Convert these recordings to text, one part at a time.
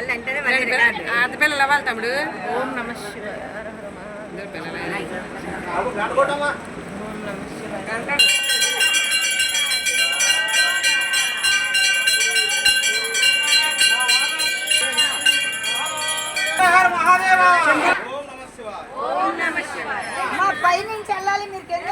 వల్ల అంటేనే మళ్ళీ రికార్డు. ఆత పిల్లలు అవ్వాలి తమ్ముడు. ఓం నమ శివాయ. పైనుంచి వెళ్ళాలి మీరు కింద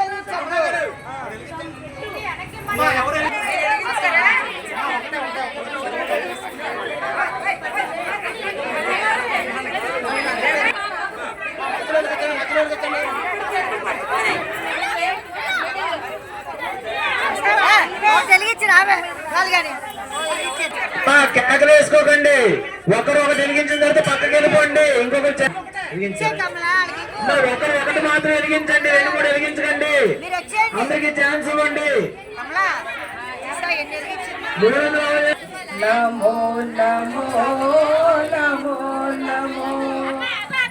కేకలు వేసుకోకండి. ఒకరు ఒకటి వెలిగించిన తర్వాత పక్కకి వెళ్ళిపోండి. అమ్మా, ఒకరు ఒకటి మాత్రం వెలిగించండి. రెండు మూడు వెలిగించకండి. అందరికి ఛాన్స్ ఇవ్వండి. నమో నమో నమో నమో.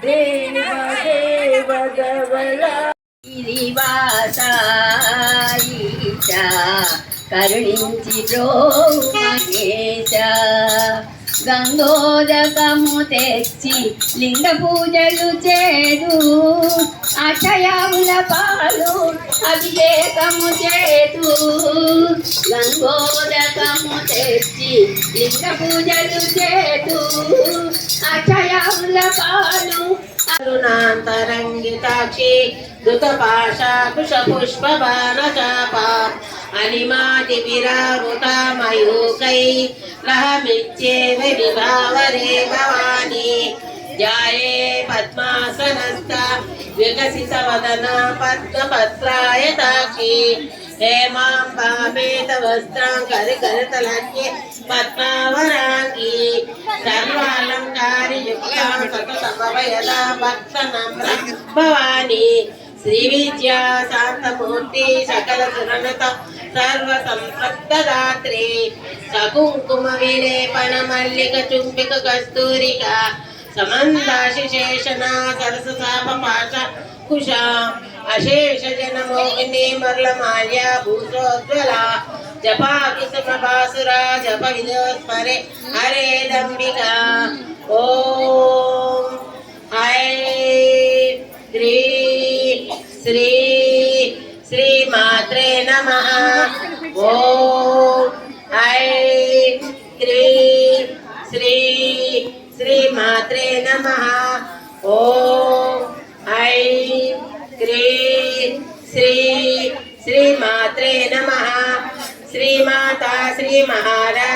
దేవ దేవ గవళ గిరివాస ఈశ కరుణించి బ్రోవు గంగోదకము తెచ్చి లింగ పూజలు చేదు అక్షయాముల పాలు అభిషేకము చేదు. గంగోదకము తెచ్చి లింగ పూజలు చేదు అక్షయాముల పాలు అరుణాంతరంగితాక్షి ధృతపాశాకుశ పుష్ప బాణచాప అనిమాతి విరావృత మయూకై విభావరే భవాని జాయే పద్మాసనస్థ వికసిత వదన పద్మపత్రాయ తాక్షి హేమాంబామేత వస్త్రం కరి కరితలన్యే పద్మావరాంగి సర్వాలంకారి యుక్తాం సతతమవయదా భక్త నమ్ర భవాని శ్రీ విద్యా శాంతమూర్తి సకల సురణత సర్వసంప్రప్తదాత్రి సకుంకుమ విలేపన మల్లిక చుంబిక కస్తూరిక. సమందాశిశేషణ సరస సాప పాశ కుశ. అశేష జన మోహిని మరల మాల్య భూషోజ్వల. జపా కుసుమ బాసుర జప విదోస్మరే హరే దంబిక. నమ. ఓం హై శ్రీ శ్రీ శ్రీ మాత్రే నమ. ఓం హై శ్రీ శ్రీ శ్రీ మాత్రే నమ. శ్రీమాతా శ్రీ మహారాజ్.